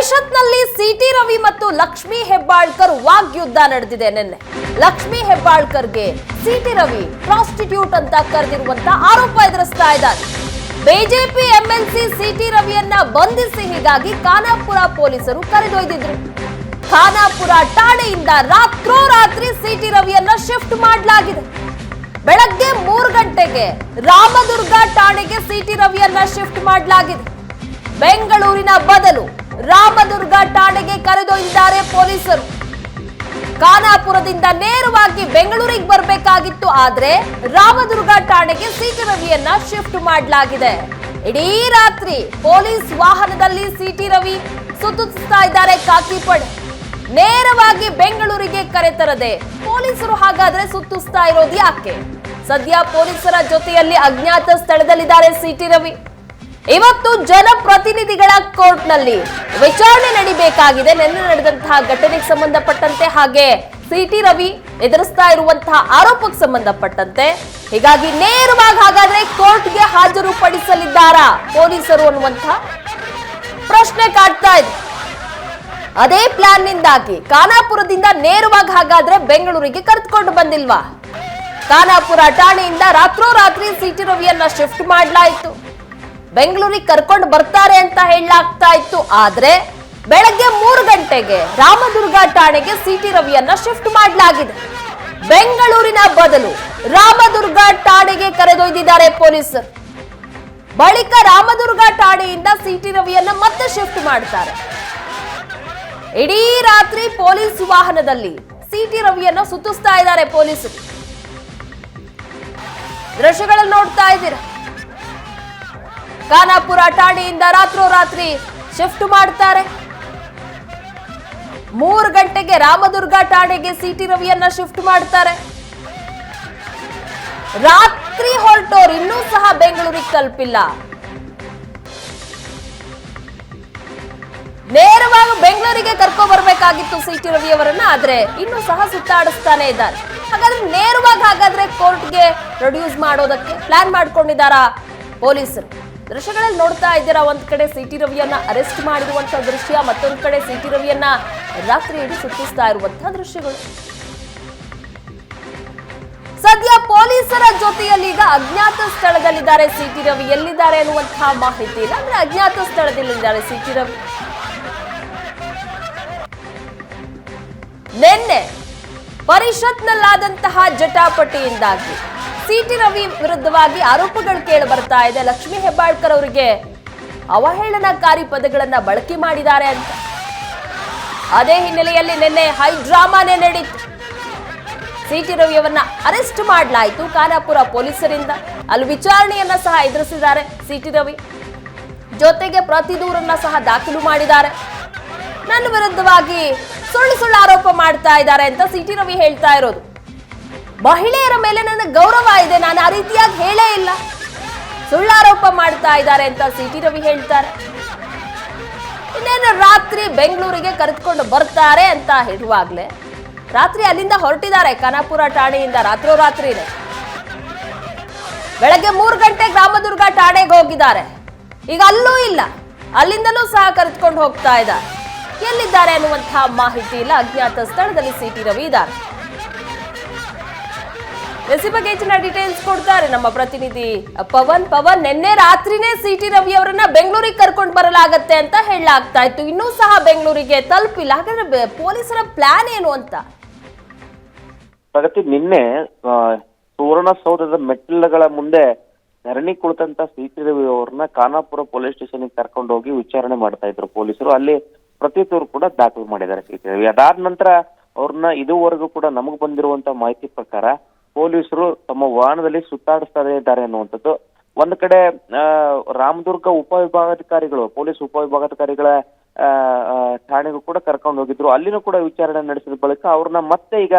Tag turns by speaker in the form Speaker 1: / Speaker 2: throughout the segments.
Speaker 1: ಪರಿಷತ್ನಲ್ಲಿ ಸಿಟಿ ರವಿ ಮತ್ತು ಲಕ್ಷ್ಮಿ ಹೆಬ್ಬಾಳ್ಕರ್ ವಾಗ್ಯುದ್ಧ ನಡೆದಿದೆ ನಿನ್ನೆ. ಲಕ್ಷ್ಮಿ ಹೆಬ್ಬಾಳ್ಕರ್ಗೆ ಸಿಟಿ ರವಿ ಪ್ರಾಸ್ಟಿಟ್ಯೂಟ್ ಅಂತ ಕರೆದಿರುವಂತ ಆರೋಪ ಎದುರಿಸ್ತಾ ಇದ್ದಾರೆ. ಬಿಜೆಪಿ ಎಂಎಲ್ಸಿ ಸಿಟಿ ರವಿಯನ್ನ ಬಂಧಿಸಿ ಹೀಗಾಗಿ ಖಾನಾಪುರ ಪೊಲೀಸರು ಕರೆದೊಯ್ದಿದ್ರು. ಖಾನಾಪುರ ಠಾಣೆಯಿಂದ ರಾತ್ರೋರಾತ್ರಿ ಸಿಟಿ ರವಿಯನ್ನ ಶಿಫ್ಟ್ ಮಾಡಲಾಗಿದೆ. ಬೆಳಗ್ಗೆ ಮೂರು ಗಂಟೆಗೆ ರಾಮದುರ್ಗ ಠಾಣೆಗೆ ಸಿಟಿ ರವಿಯನ್ನ ಶಿಫ್ಟ್ ಮಾಡಲಾಗಿದೆ. ಬೆಂಗಳೂರಿನ ಬದಲು ರಾಮದುರ್ಗ ಠಾಣೆಗೆ ಕರೆದೊಯ್ದಿದ್ದಾರೆ ಪೊಲೀಸರು. ಖಾನಾಪುರದಿಂದ ನೇರವಾಗಿ ಬೆಂಗಳೂರಿಗೆ ಬರಬೇಕಾಗಿತ್ತು, ಆದ್ರೆ ರಾಮದುರ್ಗ ಠಾಣೆಗೆ ಸಿಟಿ ರವಿಯನ್ನ ಶಿಫ್ಟ್ ಮಾಡಲಾಗಿದೆ. ಇಡೀ ರಾತ್ರಿ ಪೊಲೀಸ್ ವಾಹನದಲ್ಲಿ ಸಿಟಿ ರವಿ ಸುತ್ತಿಸ್ತಾ ಇದ್ದಾರೆ ಕಾಕಿಪಡೆ. ನೇರವಾಗಿ ಬೆಂಗಳೂರಿಗೆ ಕರೆತರದೆ ಪೊಲೀಸರು ಹಾಗಾದ್ರೆ ಸುತ್ತಿಸ್ತಾ ಇರೋದು ಯಾಕೆ? ಸದ್ಯ ಪೊಲೀಸರ ಜೊತೆಯಲ್ಲಿ ಅಜ್ಞಾತ ಸ್ಥಳದಲ್ಲಿದ್ದಾರೆ ಸಿಟಿ ರವಿ. ಇವತ್ತು ಜನಪ್ರತಿನಿಧಿಗಳ ಕೋರ್ಟ್ನಲ್ಲಿ ವಿಚಾರಣೆ ನಡಿಬೇಕಾಗಿದೆ. ನಿನ್ನೆ ನಡೆದಂತಹ ಘಟನೆಗೆ ಸಂಬಂಧಪಟ್ಟಂತೆ ಹಾಗೆ ಸಿಟಿ ರವಿ ಎದುರಿಸ್ತಾ ಇರುವಂತಹ ಆರೋಪಕ್ಕೆ ಸಂಬಂಧಪಟ್ಟಂತೆ. ಹೀಗಾಗಿ ನೇರವಾಗಿ ಹಾಗಾದ್ರೆ ಕೋರ್ಟ್ಗೆ ಹಾಜರುಪಡಿಸಲಿದ್ದಾರಾ ಪೊಲೀಸರು ಅನ್ನುವಂತಹ ಪ್ರಶ್ನೆ ಕಾಡ್ತಾ ಇದೆ. ಅದೇ ಪ್ಲಾನ್ ನಿಂದಾಗಿ ಖಾನಾಪುರದಿಂದ ನೇರವಾಗಿ ಹಾಗಾದ್ರೆ ಬೆಂಗಳೂರಿಗೆ ಕರೆದುಕೊಂಡು ಬಂದಿಲ್ವಾ? ಖಾನಾಪುರ ಠಾಣೆಯಿಂದ ರಾತ್ರೋರಾತ್ರಿ ಸಿಟಿ ರವಿಯನ್ನ ಶಿಫ್ಟ್ ಮಾಡಲಾಯಿತು. ಬೆಂಗಳೂರಿಗೆ ಕರ್ಕೊಂಡು ಬರ್ತಾರೆ ಅಂತ ಹೇಳಲಾಗ್ತಾ ಇತ್ತು. ಆದ್ರೆ ಬೆಳಗ್ಗೆ ಮೂರು ಗಂಟೆಗೆ ರಾಮದುರ್ಗ ಠಾಣೆಗೆ ಸಿಟಿ ರವಿಯನ್ನ ಶಿಫ್ಟ್ ಮಾಡಲಾಗಿದೆ. ಬೆಂಗಳೂರಿನ ಬದಲು ರಾಮದುರ್ಗ ಠಾಣೆಗೆ ಕರೆದೊಯ್ದಿದ್ದಾರೆ ಪೊಲೀಸರು. ಬಳಿಕ ರಾಮದುರ್ಗ ಠಾಣೆಯಿಂದ ಸಿಟಿ ರವಿಯನ್ನ ಮತ್ತೆ ಶಿಫ್ಟ್ ಮಾಡ್ತಾರೆ. ಇಡೀ ರಾತ್ರಿ ಪೊಲೀಸ್ ವಾಹನದಲ್ಲಿ ಸಿಟಿ ರವಿಯನ್ನ ಸುತ್ತಿಸ್ತಾ ಇದ್ದಾರೆ ಪೊಲೀಸರು. ದೃಶ್ಯಗಳನ್ನು ನೋಡ್ತಾ ಇದ್ದೀರಾ? ಖಾನಾಪುರ ಠಾಣೆಯಿಂದ ರಾತ್ರೋರಾತ್ರಿ ಶಿಫ್ಟ್ ಮಾಡ್ತಾರೆ. ಮೂರು ಗಂಟೆಗೆ ರಾಮದುರ್ಗ ಠಾಣೆಗೆ ಸಿಟಿ ರವಿಯನ್ನ ಶಿಫ್ಟ್ ಮಾಡ್ತಾರೆ. ರಾತ್ರಿ ಹೊರಟೋರ್ ಇನ್ನೂ ಸಹ ಬೆಂಗಳೂರಿಗೆ ತಲುಪಿಲ್ಲ. ನೇರವಾಗಿ ಬೆಂಗಳೂರಿಗೆ ಕರ್ಕೊ ಬರ್ಬೇಕಾಗಿತ್ತು ಸಿಟಿ ರವಿಯವರನ್ನ, ಆದ್ರೆ ಇನ್ನೂ ಸಹ ಸುತ್ತಾಡಿಸ್ತಾನೆ ಇದ್ದಾರೆ. ಹಾಗಾದ್ರೆ ನೇರವಾಗಿ ಹಾಗಾದ್ರೆ ಕೋರ್ಟ್ಗೆ ಪ್ರೊಡ್ಯೂಸ್ ಮಾಡೋದಕ್ಕೆ ಪ್ಲಾನ್ ಮಾಡ್ಕೊಂಡಿದ್ದಾರಾ ಪೊಲೀಸರು? ದೃಶ್ಯಗಳಲ್ಲಿ ನೋಡ್ತಾ ಇದ್ದೀರಾ, ಒಂದ್ ಕಡೆ ಸಿಟಿ ರವಿಯನ್ನ ಅರೆಸ್ಟ್ ಮಾಡಿರುವಂತ ದೃಶ್ಯ, ಮತ್ತೊಂದು ಕಡೆ ಸಿಟಿ ರವಿಯನ್ನ ರಾತ್ರಿ ಇಡೀ ಸುತ್ತಿಸ್ತಾ ಇರುವಂತಹ ದೃಶ್ಯಗಳು. ಸದ್ಯ ಪೊಲೀಸರ ಜೊತೆಯಲ್ಲಿ ಈಗ ಅಜ್ಞಾತ ಸ್ಥಳದಲ್ಲಿದ್ದಾರೆ, ಸಿಟಿ ರವಿ ಎಲ್ಲಿದ್ದಾರೆ ಅನ್ನುವಂತಹ ಮಾಹಿತಿ ಇಲ್ಲ, ಅಂದ್ರೆ ಅಜ್ಞಾತ ಸ್ಥಳದಲ್ಲಿದ್ದಾರೆ ಸಿಟಿ ರವಿ. ನಿನ್ನೆ ಪರಿಷತ್ನಲ್ಲಾದಂತಹ ಜಟಾಪಟಿಯಿಂದಾಗಿ ಸಿಟಿ ರವಿ ವಿರುದ್ಧವಾಗಿ ಆರೋಪಗಳು ಕೇಳಿ ಬರ್ತಾ ಇದೆ. ಲಕ್ಷ್ಮಿ ಹೆಬ್ಬಾಳ್ಕರ್ ಅವರಿಗೆ ಅವಹೇಳನಕಾರಿ ಪದಗಳನ್ನ ಬಳಕೆ ಮಾಡಿದ್ದಾರೆ ಅಂತ. ಅದೇ ಹಿನ್ನೆಲೆಯಲ್ಲಿ ನಿನ್ನೆ ಹೈ ಡ್ರಾಮಾನೇ ನಡೀತು. ಸಿಟಿ ರವಿಯವನ್ನ ಅರೆಸ್ಟ್ ಮಾಡಲಾಯಿತು ಖಾನಾಪುರ ಪೊಲೀಸರಿಂದ. ಅಲ್ಲಿ ವಿಚಾರಣೆಯನ್ನ ಸಹ ಎದುರಿಸಿದ್ದಾರೆ ಸಿಟಿ ರವಿ. ಜೊತೆಗೆ ಪ್ರತಿ ದೂರನ್ನ ಸಹ ದಾಖಲು ಮಾಡಿದ್ದಾರೆ. ನನ್ನ ವಿರುದ್ಧವಾಗಿ ಸುಳ್ಳು ಸುಳ್ಳು ಆರೋಪ ಮಾಡ್ತಾ ಇದ್ದಾರೆ ಅಂತ ಸಿಟಿ ರವಿ ಹೇಳ್ತಾ ಇರೋದು. ಮಹಿಳೆಯರ ಮೇಲೆ ನನ್ನ ಗೌರವ ಇದೆ, ನಾನು ಆ ರೀತಿಯಾಗಿ ಹೇಳೇ ಇಲ್ಲ. ಸುಳ್ಳಾರೋಪ ಮಾಡ್ತಾ ಇದ್ದಾರೆ ಅಂತ ಸಿಟಿ ರವಿ ಹೇಳ್ತಾರೆ. ಇನ್ನೇನು ರಾತ್ರಿ ಬೆಂಗಳೂರಿಗೆ ಕರೆದುಕೊಂಡು ಬರ್ತಾರೆ ಅಂತ ಹೇಳುವಾಗಲೇ, ರಾತ್ರಿ ಅಲ್ಲಿಂದ ಹೊರಟಿದ್ದಾರೆ, ಖಾನಾಪುರ ಠಾಣೆಯಿಂದ ರಾತ್ರೋರಾತ್ರಿನೇ. ಬೆಳಗ್ಗೆ ಮೂರು ಗಂಟೆ ಗ್ರಾಮದುರ್ಗ ಠಾಣೆಗೆ ಹೋಗಿದ್ದಾರೆ. ಈಗ ಅಲ್ಲೂ ಇಲ್ಲ, ಅಲ್ಲಿಂದಲೂ ಸಹ ಕರೆದುಕೊಂಡು ಹೋಗ್ತಾ ಇದ್ದಾರೆ. ಎಲ್ಲಿದ್ದಾರೆ ಅನ್ನುವಂತಹ ಮಾಹಿತಿ ಇಲ್ಲ, ಅಜ್ಞಾತ ಸ್ಥಳದಲ್ಲಿ ಸಿಟಿ ರವಿ ಇದ್ದಾರೆ. ಈ ಬಗ್ಗೆ ಹೆಚ್ಚಿನ ಡೀಟೇಲ್ಸ್ ಕೊಡ್ತಾರೆ. ನಮ್ಮ ಪ್ರತಿನಿಧಿ ಪವನ್ ಪವನ್, ನಿನ್ನೆ ರಾತ್ರಿನೇ ಸಿಟಿ ರವಿ ಅವರನ್ನ ಬೆಂಗಳೂರಿಗೆ ಕರ್ಕೊಂಡು ಬರಲಾಗತ್ತೆ ಅಂತ ಹೇಳಲಾಗ್ತಾ ಇತ್ತು. ಇನ್ನೂ ಸಹ ಬೆಂಗಳೂರಿಗೆ ತಲುಪಿಲ್ಲ. ಹಾಗಾದ್ರೆ ಪೊಲೀಸರ ಪ್ಲಾನ್ ಏನು ಅಂತ?
Speaker 2: ಪ್ರಗತಿ, ನಿನ್ನೆ ಸುವರ್ಣ ಸುವರ್ಣಸೌಧದ ಮೆಟ್ಟಿಲುಗಳ ಮುಂದೆ ಧರಣಿ ಕುಳಿತಂತ ಸಿಟಿ ರವಿ ಅವ್ರನ್ನ ಖಾನಾಪುರ ಪೊಲೀಸ್ ಸ್ಟೇಷನ್ ಕರ್ಕೊಂಡು ಹೋಗಿ ವಿಚಾರಣೆ ಮಾಡ್ತಾ ಇದ್ರು ಪೊಲೀಸರು. ಅಲ್ಲಿ ಪ್ರತಿ ದೂರು ಕೂಡ ದಾಖಲು ಮಾಡಿದ್ದಾರೆ ಸಿಟಿ ರವಿ. ಅದಾದ ನಂತರ ಅವ್ರನ್ನ ಇದುವರೆಗೂ ಕೂಡ ನಮಗ್ ಬಂದಿರುವಂತ ಮಾಹಿತಿ ಪ್ರಕಾರ ಪೊಲೀಸರು ತಮ್ಮ ವಾಹನದಲ್ಲಿ ಸುತ್ತಾಡಿಸ್ತಾ ಇದ್ದಾರೆ ಅನ್ನುವಂಥದ್ದು. ಒಂದು ಕಡೆ ರಾಮದುರ್ಗ ಉಪವಿಭಾಗಾಧಿಕಾರಿಗಳು, ಪೊಲೀಸ್ ಉಪವಿಭಾಗಾಧಿಕಾರಿಗಳ ಠಾಣೆಗೂ ಕೂಡ ಕರ್ಕೊಂಡು ಹೋಗಿದ್ರು. ಅಲ್ಲಿನೂ ಕೂಡ ವಿಚಾರಣೆ ನಡೆಸಿದ ಬಳಿಕ ಅವ್ರನ್ನ ಮತ್ತೆ ಈಗ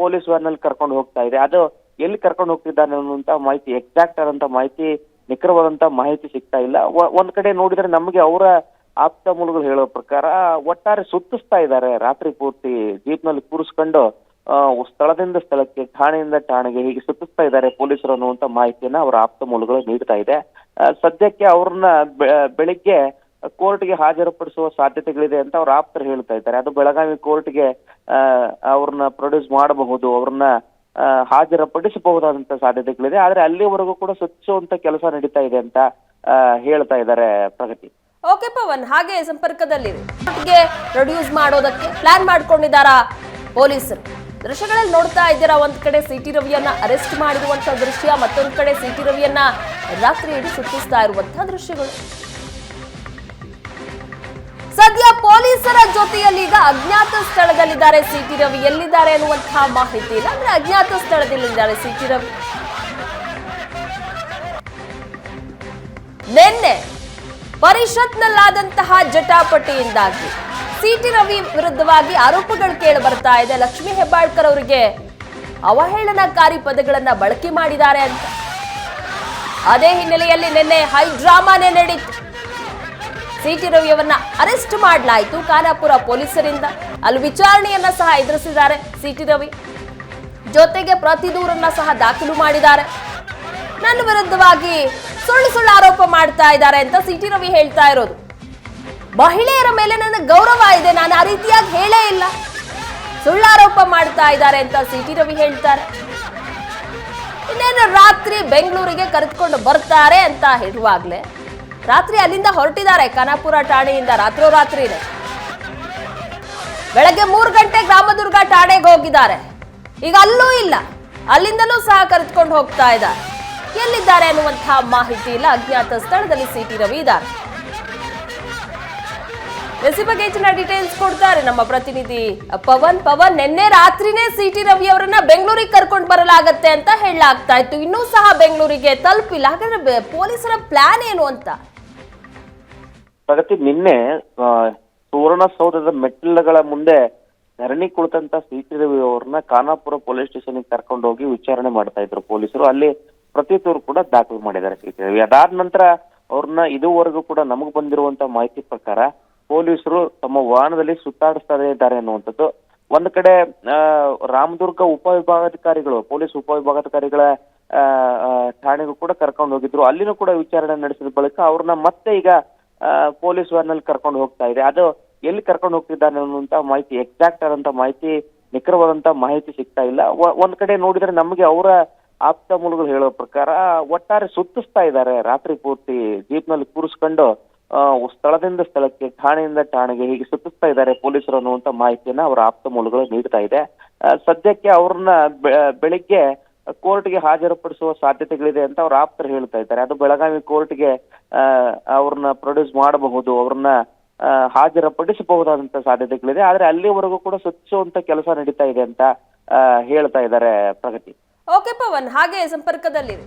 Speaker 2: ಪೊಲೀಸ್ ವ್ಯಾನಲ್ಲಿ ಕರ್ಕೊಂಡು ಹೋಗ್ತಾ ಇದೆ. ಅದು ಎಲ್ಲಿ ಕರ್ಕೊಂಡು ಹೋಗ್ತಿದ್ದಾನೆ ಅನ್ನುವಂತ ಮಾಹಿತಿ ಎಕ್ಸಾಕ್ಟ್ ಆದಂತ ಮಾಹಿತಿ ನಿಖರವಾದಂತ ಮಾಹಿತಿ ಸಿಗ್ತಾ ಇಲ್ಲ. ಒಂದ್ ಕಡೆ ನೋಡಿದ್ರೆ ನಮಗೆ ಅವರ ಆಪ್ತ ಮೂಲಗಳು ಹೇಳೋ ಪ್ರಕಾರ, ಒಟ್ಟಾರೆ ಸುತ್ತಿಸ್ತಾ ಇದ್ದಾರೆ. ರಾತ್ರಿ ಪೂರ್ತಿ ಜೀಪ್ನಲ್ಲಿ ಕೂರಿಸ್ಕೊಂಡು ಸ್ಥಳದಿಂದ ಸ್ಥಳಕ್ಕೆ, ಠಾಣೆಯಿಂದ ಠಾಣೆಗೆ ಹೀಗೆ ಸುತ್ತಿಸ್ತಾ ಇದ್ದಾರೆ ಪೊಲೀಸರು ಅನ್ನುವಂತ ಮಾಹಿತಿಯನ್ನ ಅವರ ಆಪ್ತ ಮೂಲಗಳು ನೀಡ್ತಾ ಇದೆ. ಸದ್ಯಕ್ಕೆ ಅವ್ರನ್ನ ಬೆಳಿಗ್ಗೆ ಕೋರ್ಟ್ಗೆ ಹಾಜರುಪಡಿಸುವ ಸಾಧ್ಯತೆಗಳಿದೆ ಅಂತ ಅವ್ರ ಆಪ್ತರು ಹೇಳ್ತಾ ಇದ್ದಾರೆ. ಅದು ಬೆಳಗಾವಿ ಕೋರ್ಟ್ಗೆ ಅವ್ರನ್ನ ಪ್ರೊಡ್ಯೂಸ್ ಮಾಡಬಹುದು, ಅವ್ರನ್ನ ಹಾಜರುಪಡಿಸಬಹುದಾದಂತ ಸಾಧ್ಯತೆಗಳಿದೆ. ಆದ್ರೆ ಅಲ್ಲಿವರೆಗೂ ಕೂಡ ಸುಚ್ಚುವಂತ ಕೆಲಸ ನಡೀತಾ ಇದೆ ಅಂತ ಹೇಳ್ತಾ ಇದ್ದಾರೆ ಪ್ರಗತಿ.
Speaker 1: ಓಕೆ ಪವನ್, ಹಾಗೆ ಸಂಪರ್ಕದಲ್ಲಿ ಪ್ರೊಡ್ಯೂಸ್ ಮಾಡೋದಕ್ಕೆ ಪ್ಲಾನ್ ಮಾಡ್ಕೊಂಡಿದ್ದಾರಾ ಪೊಲೀಸರು? ದೃಶ್ಯಗಳಲ್ಲಿ ನೋಡ್ತಾ ಇದ್ದೀರಾ, ಒಂದ್ ಕಡೆ ಸಿಟಿ ರವಿಯನ್ನ ಅರೆಸ್ಟ್ ಮಾಡಿರುವಂತ ದೃಶ್ಯ, ಮತ್ತೊಂದು ಕಡೆ ಸಿಟಿ ರವಿಯನ್ನ ರಾತ್ರಿ ಇಡೀ ಸುತ್ತಿಸ್ತಾ ಇರುವಂತಹ ದೃಶ್ಯಗಳು. ಸದ್ಯ ಪೊಲೀಸರ ಜೊತೆಯಲ್ಲಿ ಈಗ ಅಜ್ಞಾತ ಸ್ಥಳದಲ್ಲಿದ್ದಾರೆ, ಸಿಟಿ ರವಿ ಎಲ್ಲಿದ್ದಾರೆ ಅನ್ನುವಂತಹ ಮಾಹಿತಿ ಇಲ್ಲ. ಅಂದ್ರೆ ಅಜ್ಞಾತ ಸ್ಥಳದಲ್ಲಿದ್ದಾರೆ ಸಿಟಿ ರವಿ. ನಿನ್ನೆ ಪರಿಷತ್ನಲ್ಲಾದಂತಹ ಜಟಾಪಟಿಯಿಂದಾಗಿ ಸಿಟಿ ರವಿ ವಿರುದ್ಧವಾಗಿ ಆರೋಪಗಳು ಕೇಳಿ ಬರ್ತಾ ಇದೆ. ಲಕ್ಷ್ಮೀ ಹೆಬ್ಬಾಳ್ಕರ್ ಅವರಿಗೆ ಅವಹೇಳನಕಾರಿ ಪದಗಳನ್ನ ಬಳಕೆ ಮಾಡಿದ್ದಾರೆ ಅಂತ. ಅದೇ ಹಿನ್ನೆಲೆಯಲ್ಲಿ ನಿನ್ನೆ ಹೈ ಡ್ರಾಮಾನೇ ನಡೀತು. ಸಿಟಿ ರವಿಯವನ್ನ ಅರೆಸ್ಟ್ ಮಾಡಲಾಯಿತು ಖಾನಾಪುರ ಪೊಲೀಸರಿಂದ. ಅಲ್ಲಿ ವಿಚಾರಣೆಯನ್ನ ಸಹ ಎದುರಿಸಿದ್ದಾರೆ ಸಿಟಿ ರವಿ. ಜೊತೆಗೆ ಪ್ರತಿ ದೂರನ್ನ ಸಹ ದಾಖಲು ಮಾಡಿದ್ದಾರೆ. ನನ್ನ ವಿರುದ್ಧವಾಗಿ ಸುಳ್ಳು ಸುಳ್ಳು ಆರೋಪ ಮಾಡ್ತಾ ಇದ್ದಾರೆ ಅಂತ ಸಿಟಿ ರವಿ ಹೇಳ್ತಾ ಇರೋದು. ಮಹಿಳೆಯರ ಮೇಲೆ ನನ್ನ ಗೌರವ ಇದೆ. ನಾನು ಆ ರೀತಿಯಾಗಿ ಹೇಳೇ ಇಲ್ಲ. ಸುಳ್ಳಾರೋಪ ಮಾಡ್ತಾ ಇದ್ದಾರೆ ಅಂತ ಸಿಟಿ ರವಿ ಹೇಳ್ತಾರೆ. ಇನ್ನೇನು ರಾತ್ರಿ ಬೆಂಗಳೂರಿಗೆ ಕರೆದುಕೊಂಡು ಬರ್ತಾರೆ ಅಂತ ಹೇಳುವಾಗಲೇ ರಾತ್ರಿ ಅಲ್ಲಿಂದ ಹೊರಟಿದ್ದಾರೆ. ಖಾನಾಪುರ ಠಾಣೆಯಿಂದ ರಾತ್ರೋರಾತ್ರಿನೇ. ಬೆಳಗ್ಗೆ ಮೂರು ಗಂಟೆ ಗ್ರಾಮದುರ್ಗ ಠಾಣೆಗೆ ಹೋಗಿದ್ದಾರೆ. ಈಗ ಅಲ್ಲೂ ಇಲ್ಲ. ಅಲ್ಲಿಂದಲೂ ಸಹ ಕರೆದುಕೊಂಡು ಹೋಗ್ತಾ ಇದ್ದಾರೆ. ಎಲ್ಲಿದ್ದಾರೆ ಅನ್ನುವಂತಹ ಮಾಹಿತಿ ಇಲ್ಲ. ಅಜ್ಞಾತ ಸ್ಥಳದಲ್ಲಿ ಸಿಟಿ ರವಿ ಇದ್ದಾರೆ. ಈ ಬಗ್ಗೆ ಹೆಚ್ಚಿನ ಡೀಟೇಲ್ಸ್ ಕೊಡ್ತಾರೆ ನಮ್ಮ ಪ್ರತಿನಿಧಿ ಪವನ್. ಪವನ್, ನಿನ್ನೆ ರಾತ್ರಿನೇ ಸಿಟಿ ರವಿ ಅವರನ್ನ ಬೆಂಗಳೂರಿಗೆ ಕರ್ಕೊಂಡು ಬರಲಾಗತ್ತೆ ಅಂತ ಹೇಳಲಾಗ್ತಾ ಇತ್ತು. ಇನ್ನೂ ಸಹ ಬೆಂಗಳೂರಿಗೆ ತಲುಪಿಲ್ಲ. ಹಾಗಾದ್ರೆ ಪೊಲೀಸರ ಪ್ಲಾನ್ ಏನು ಅಂತ?
Speaker 2: ಪ್ರಗತಿ, ನಿನ್ನೆ ಸುವರ್ಣ ಸುವರ್ಣಸೌಧದ ಮೆಟ್ಟಿಲುಗಳ ಮುಂದೆ ಧರಣಿ ಕುಳಿತಂತ ಸಿಟಿ ರವಿ ಅವ್ರನ್ನ ಖಾನಾಪುರ ಪೊಲೀಸ್ ಸ್ಟೇಷನ್ ಕರ್ಕೊಂಡು ಹೋಗಿ ವಿಚಾರಣೆ ಮಾಡ್ತಾ ಇದ್ರು ಪೊಲೀಸರು. ಅಲ್ಲಿ ಪ್ರತಿ ದೂರು ಕೂಡ ದಾಖಲು ಮಾಡಿದ್ದಾರೆ ಸಿಟಿ ರವಿ. ಅದಾದ ನಂತರ ಅವ್ರನ್ನ ಇದುವರೆಗೂ ಕೂಡ ನಮಗ್ ಬಂದಿರುವಂತ ಮಾಹಿತಿ ಪ್ರಕಾರ ಪೊಲೀಸರು ತಮ್ಮ ವಾಹನದಲ್ಲಿ ಸುತ್ತಾಡಿಸ್ತಾ ಇದ್ದಾರೆ ಅನ್ನುವಂಥದ್ದು. ಒಂದ್ ಕಡೆ ರಾಮದುರ್ಗ ಉಪವಿಭಾಗಾಧಿಕಾರಿಗಳು, ಪೊಲೀಸ್ ಉಪವಿಭಾಗಾಧಿಕಾರಿಗಳ ಠಾಣೆಗೂ ಕೂಡ ಕರ್ಕೊಂಡು ಹೋಗಿದ್ರು. ಅಲ್ಲಿನೂ ಕೂಡ ವಿಚಾರಣೆ ನಡೆಸಿದ ಬಳಿಕ ಅವ್ರನ್ನ ಮತ್ತೆ ಈಗ ಪೊಲೀಸ್ ವ್ಯಾನ್ನಲ್ಲಿ ಕರ್ಕೊಂಡು ಹೋಗ್ತಾ ಇದೆ. ಅದು ಎಲ್ಲಿ ಕರ್ಕೊಂಡು ಹೋಗ್ತಿದ್ದಾನೆ ಅನ್ನುವಂತ ಮಾಹಿತಿ ಎಕ್ಸಾಕ್ಟ್ ಆದಂತ ಮಾಹಿತಿ ನಿಖರವಾದಂತ ಮಾಹಿತಿ ಸಿಗ್ತಾ ಇಲ್ಲ. ಒಂದ್ ಕಡೆ ನೋಡಿದ್ರೆ ನಮಗೆ ಅವರ ಆಪ್ತ ಮೂಲಗಳು ಹೇಳೋ ಪ್ರಕಾರ, ಒಟ್ಟಾರೆ ಸುತ್ತಿಸ್ತಾ ಇದ್ದಾರೆ. ರಾತ್ರಿ ಪೂರ್ತಿ ಜೀಪ್ನಲ್ಲಿ ಕೂರಿಸ್ಕೊಂಡು ಸ್ಥಳದಿಂದ ಸ್ಥಳಕ್ಕೆ, ಠಾಣೆಯಿಂದ ಠಾಣೆಗೆ ಹೀಗೆ ಸುತ್ತಿಸ್ತಾ ಇದ್ದಾರೆ ಪೊಲೀಸರು ಅನ್ನುವಂತ ಮಾಹಿತಿಯನ್ನ ಅವರ ಆಪ್ತ ಮೂಲಗಳು ನೀಡ್ತಾ ಇದೆ. ಸದ್ಯಕ್ಕೆ ಅವ್ರನ್ನ ಬೆಳಿಗ್ಗೆ ಕೋರ್ಟ್ಗೆ ಹಾಜರುಪಡಿಸುವ ಸಾಧ್ಯತೆಗಳಿದೆ ಅಂತ ಅವ್ರ ಆಪ್ತರು ಹೇಳ್ತಾ ಇದ್ದಾರೆ. ಅದು ಬೆಳಗಾವಿ ಕೋರ್ಟ್ಗೆ ಅವ್ರನ್ನ ಪ್ರೊಡ್ಯೂಸ್ ಮಾಡಬಹುದು, ಅವ್ರನ್ನ ಹಾಜರುಪಡಿಸಬಹುದಾದಂತ ಸಾಧ್ಯತೆಗಳಿದೆ. ಆದ್ರೆ ಅಲ್ಲಿವರೆಗೂ ಕೂಡ ಸುಚ್ಚುವಂತ ಕೆಲಸ ನಡೀತಾ ಇದೆ ಅಂತ ಹೇಳ್ತಾ ಇದ್ದಾರೆ ಪ್ರಗತಿ.
Speaker 1: ಓಕೆ ಪವನ್, ಹಾಗೆ ಸಂಪರ್ಕದಲ್ಲಿರಿ.